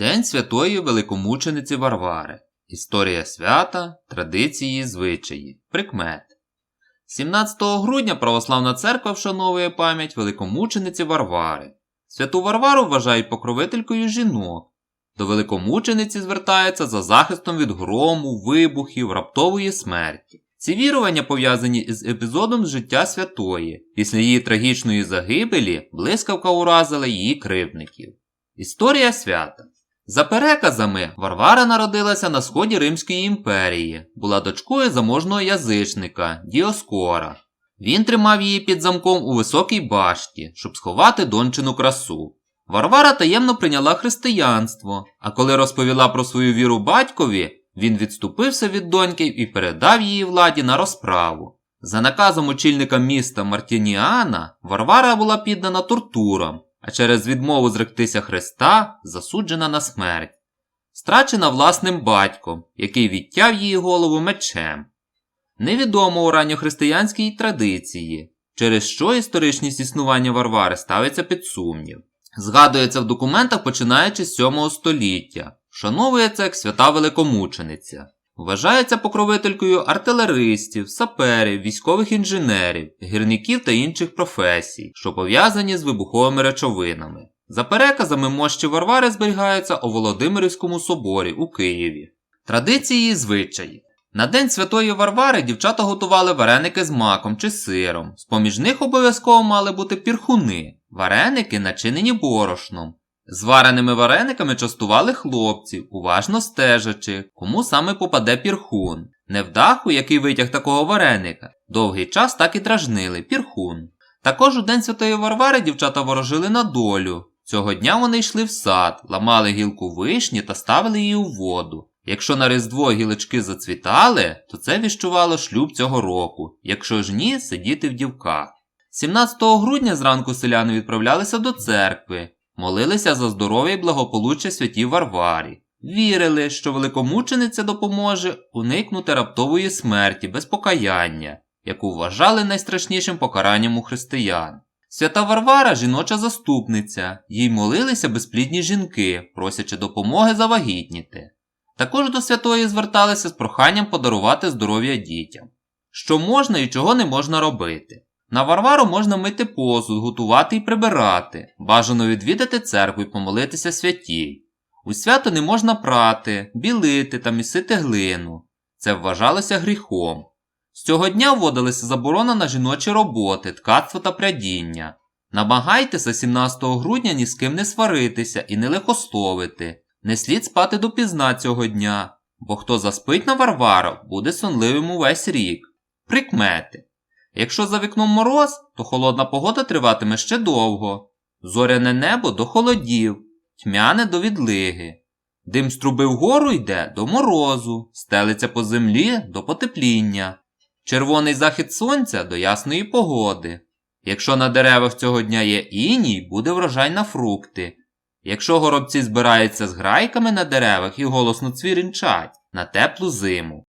День святої великомучениці Варвари. Історія свята, традиції, звичаї, прикмети. 17 грудня Православна церква вшановує пам'ять великомучениці Варвари. Святу Варвару вважають покровителькою жінок. До великомучениці звертаються за захистом від грому, вибухів, раптової смерті. Ці вірування пов'язані із епізодом з життя святої. Після її трагічної загибелі блискавка уразила її кривдників. Історія свята. За переказами, Варвара народилася на сході Римської імперії, була дочкою заможного язичника Діоскора. Він тримав її під замком у високій башті, щоб сховати дончину красу. Варвара таємно прийняла християнство, а коли розповіла про свою віру батькові, він відступився від доньки і передав її владі на розправу. За наказом очільника міста Мартініана Варвара була піддана тортурам, а через відмову зректися Христа засуджена на смерть, страчена власним батьком, який відтяв її голову мечем. Невідомо у ранньохристиянській традиції, через що історичність існування Варвари ставиться під сумнів. Згадується в документах починаючи з 7 століття, вшановується як свята великомучениця. Вважається покровителькою артилеристів, саперів, військових інженерів, гірників та інших професій, що пов'язані з вибуховими речовинами. За переказами мощі Варвари зберігаються у Володимирівському соборі у Києві. Традиції і звичаї. На День Святої Варвари дівчата готували вареники з маком чи сиром. З поміж них обов'язково мали бути пірхуни, вареники, начинені борошном. Звареними варениками частували хлопців, уважно стежачи, кому саме попаде пірхун. Невдаху, який витяг такого вареника, довгий час так і дражнили пірхун. Також у День Святої Варвари дівчата ворожили на долю. Цього дня вони йшли в сад, ламали гілку вишні та ставили її у воду. Якщо на Різдво гілочки зацвітали, то це віщувало шлюб цього року, якщо ж ні, сидіти в дівках. 17 грудня зранку селяни відправлялися до церкви, молилися за здоров'я і благополуччя святій Варварі. Вірили, що великомучениця допоможе уникнути раптової смерті без покаяння, яку вважали найстрашнішим покаранням у християн. Свята Варвара жіноча заступниця, їй молилися безплідні жінки, просячи допомоги завагітніти. Також до святої зверталися з проханням подарувати здоров'я дітям. Що можна і чого не можна робити. На Варвару можна мити посуд, готувати і прибирати, бажано відвідати церкву і помолитися святій. У свято не можна прати, білити та місити глину. Це вважалося гріхом. З цього дня вводилася заборона на жіночі роботи, ткацтво та прядіння. Намагайтеся 17 грудня ні з ким не сваритися і не лихословити. Не слід спати допізна цього дня, бо хто заспить на Варвару, буде сонливим увесь рік. Прикмети. Якщо за вікном мороз, то холодна погода триватиме ще довго. Зоряне небо до холодів, тьмяне до відлиги. Дим з труби вгору йде до морозу, стелиться по землі до потепління. Червоний захід сонця до ясної погоди. Якщо на деревах цього дня є іній, буде врожай на фрукти. Якщо горобці збираються з грайками на деревах і голосно цвірінчать на теплу зиму.